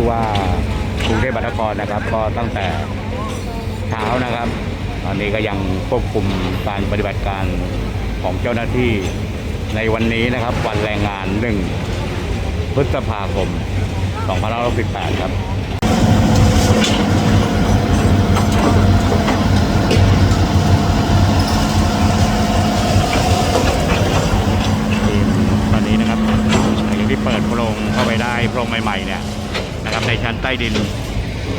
ผู้ว่ากรุงเทพมหานครนะครับ ก็ตั้งแต่เช้านะครับ ตอนนี้ก็ยังควบคุมการปฏิบัติการของเจ้าหน้าที่ในวันนี้นะครับ วันแรงงานหนึ่งพฤษภาคม2568ครับตอนนี้นะครับยังจากที่เปิดโพรงเข้าไปได้โพรงใหม่ ๆ เนี่ย นะครับในชั้นใต้ดิน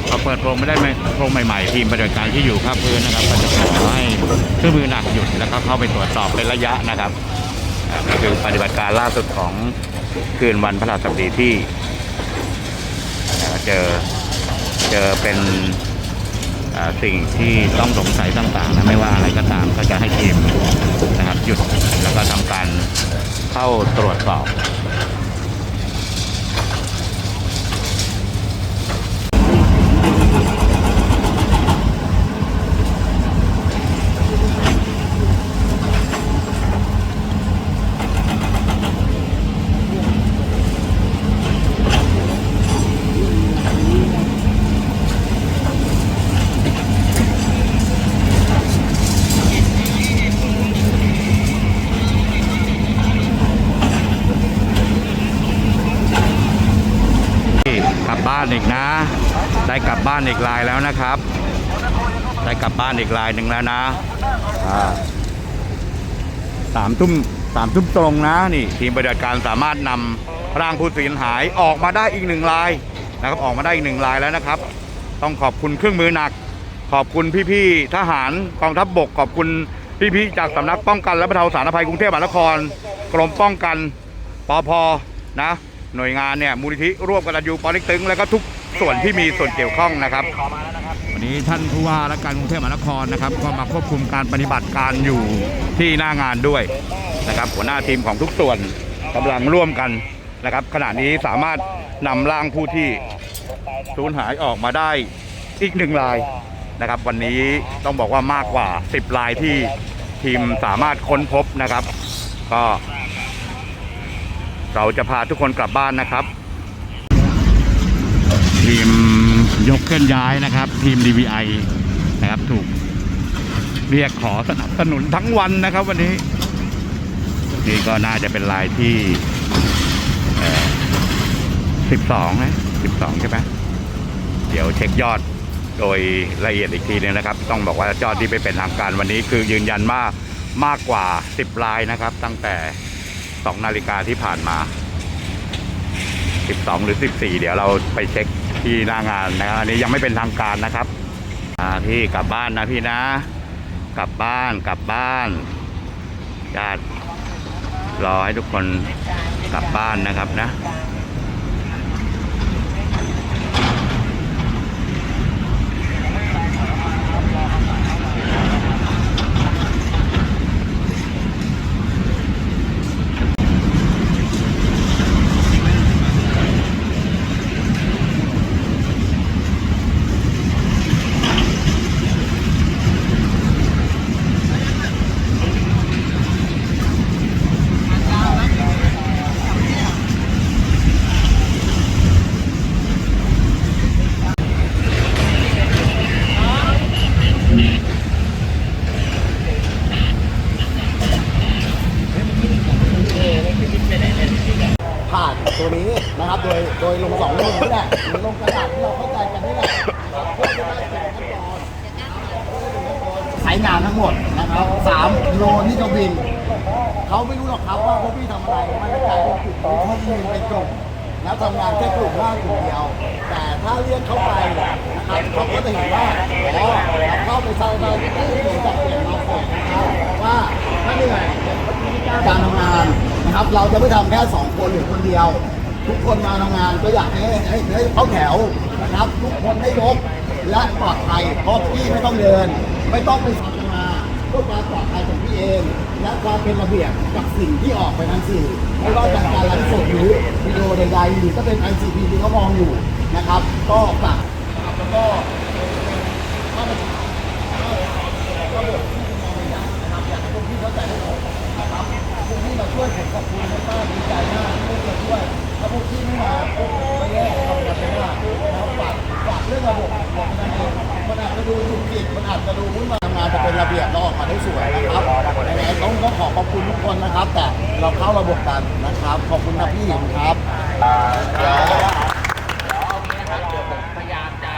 พอเปิดโพรงไม่ได้ไหมโพรงใหม่ๆ ทีมปฏิบัติการที่อยู่ภาคพื้นนะครับก็จะขอให้เครื่องมือหนักหยุดแล้วก็เข้าไปตรวจสอบเป็นระยะนะครับอ่าก็คือปฏิบัติการล่าสุดของคืนวันพระราชบดีที่เจอเจอเป็นสิ่งที่ต้องสงสัยต่างๆนะไม่ว่าอะไรก็ตามก็จะให้ทีมนะครับหยุดแล้วก็ทำการเข้าตรวจสอบ กลับบ้านอีกนะ ได้กลับบ้านอีกลายแล้วนะครับ ได้กลับบ้านอีกลายหนึ่งแล้วนะสามทุ่มสามทุ่มตรงนะนี่ ทีมปฏิบัติการสามารถนำร่างผู้สูญหายออกมาได้อีกหนึ่งลายนะครับ ออกมาได้อีกหนึ่งลายแล้วนะครับ ต้องขอบคุณเครื่องมือหนัก ขอบคุณพี่ๆทหารกองทัพบกขอบคุณพี่ๆจากสำนักป้องกันและบรรเทาสาธารณภัยกรุงเทพมหานคร กรมป้องกันปอพนะ หน่วยงานเนี่ยมูลนิธิร่วมกันยูปอเล็กตึง แล้วก็ทุกส่วนที่มีส่วนเกี่ยวข้องนะครับ วันนี้ท่านผู้ว่าและการกรุงเทพมหานครนะครับก็มาควบคุมการปฏิบัติการอยู่ที่หน้างานด้วยนะครับ หัวหน้าทีมของทุกส่วนกำลังร่วมกันนะครับ ขณะนี้สามารถนำร่างผู้ที่สูญหายออกมาได้อีกหนึ่งรายนะครับ วันนี้ต้องบอกว่ามากกว่า 10รายที่ทีมสามารถค้นพบนะครับ ก็ เราจะพาทุกคนกลับบ้านนะครับ ทีมยกเคลื่อนย้ายนะครับ ทีม DVI นะครับถูกเรียกขอสนับสนุนทั้งวันนะครับ วันนี้นี่ก็น่าจะเป็นลายที่สิบสองนะสิบสองใช่ไหมเดี๋ยวเช็คยอดโดยละเอียดอีกทีนึงนะครับ ต้องบอกว่ายอดที่ไปเป็นทางการวันนี้คือยืนยันว่ามากกว่า 10ลายนะครับ ตั้งแต่ 2 นาฬิกาที่ผ่านมา 12 หรือ 14 เดี๋ยวเราไปเช็คที่หน้างานนะครับอันนี้ยังไม่เป็นทางการนะครับพี่กลับบ้านนะพี่นะ กลับบ้านกลับบ้านญาติรอให้ทุกคนกลับบ้านนะครับนะ ผ่านตัวนี้นะครับ โดยลงสองลงนี่แหละหรือลงกระดาษที่เราเข้าใจกันนี่แหละเพื่อจะได้เป็นขั้นตอนใช้งานทั้งหมดนะครับสามโดรนที่จะบิน เขาไม่รู้หรอกครับว่าพวกพี่ทำอะไรมันจะกลายเป็นกลุ่มที่เขาบินเป็นกลุ่มแล้วทำงานแค่กลุ่มว่ากลุ่มเดียว แต่ถ้าเรียกเข้าไปนะครับเขาก็จะเห็นว่าอ๋อเราเข้าไปสร้างได้ที่เกิดจากเปลี่ยนมาก่อนนะครับว่าถ้าเหนื่อยการทำงานนะครับ เราจะไม่ทำแค่สองคนหรือคนเดียว ทุกคนมาทำงานก็อยากให้ให้ให้เขาแถวนะครับ ทุกคนได้ยกและปลอดภัยเพราะพี่ไม่ต้องเดิน ไม่ต้องไปสัมมาเพื่อความปลอดภัยของพี่เอง และความเป็นระเบียบกับสิ่งที่ออกไปทางสื่อไม่ว่าจากการไลฟ์สดหรือวิดีโอใดๆหรือก็เป็นไอซีพีที่เขามองอยู่นะครับ ก็ฝากครับแล้วก็ ดูถูกผิดมันอาจจะดูวุ่นวายทำงานจะเป็นระเบียบแล้ออกมาได้สวยนะครับยังไงต้องต้องขอขอบคุณทุกคนนะครับ แต่เราเข้าระบบกันนะครับ ขอบคุณครับพี่หญิงครับพยายามจะ